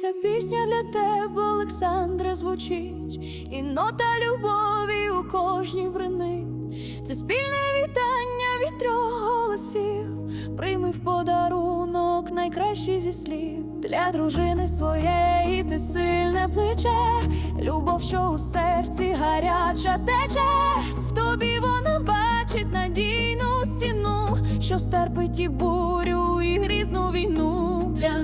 Ця пісня для тебе, Олександре, звучить, і нота любові у кожній бринить. Це спільне вітання від трьох голосів. Прийми в подарунок найкращий зі слів. Для дружини своєї ти сильне плече, любов, що у серці гаряча тече. В тобі вона бачить надійну стіну, що стерпить і бурю, і грізну війну. Для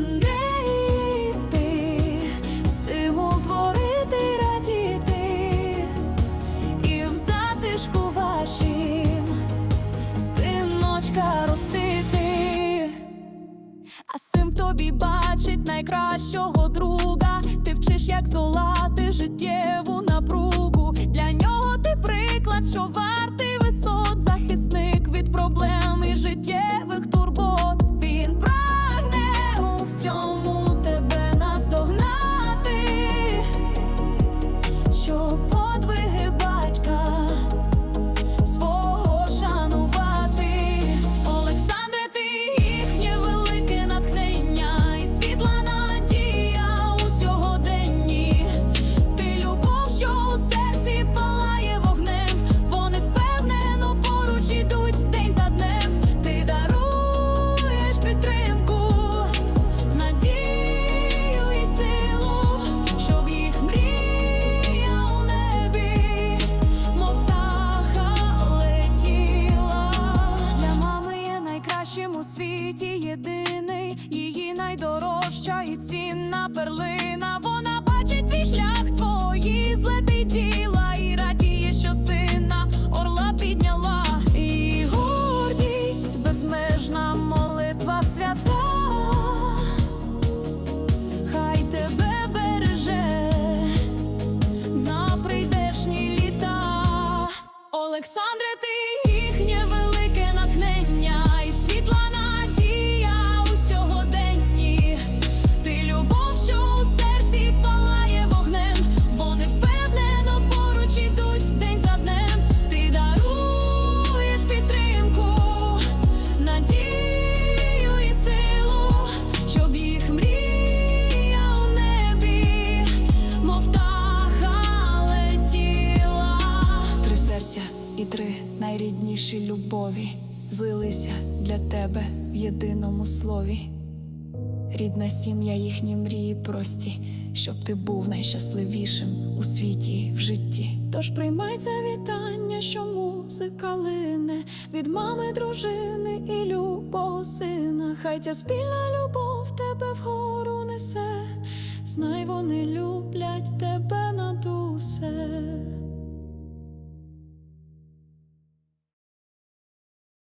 найкращого друга. Ти вчиш, як здолати найкращим у світі єдиний, її найдорожча і цінна перлина. Вона бачить твій шлях, твої злети тіла і радіє, що сина орла підняла. І гордість, безмежна молитва свята. Хай тебе береже на прийдешні літа. Олександре, ти найрідніші любові злилися для тебе в єдиному слові. Рідна сім'я, їхні мрії прості, щоб ти був найщасливішим у світі в житті. Тож приймай це вітання, що музика лине від мами, дружини і любого сина. Хай ця спільна любов тебе вгору несе. Знай вони люблять тебе.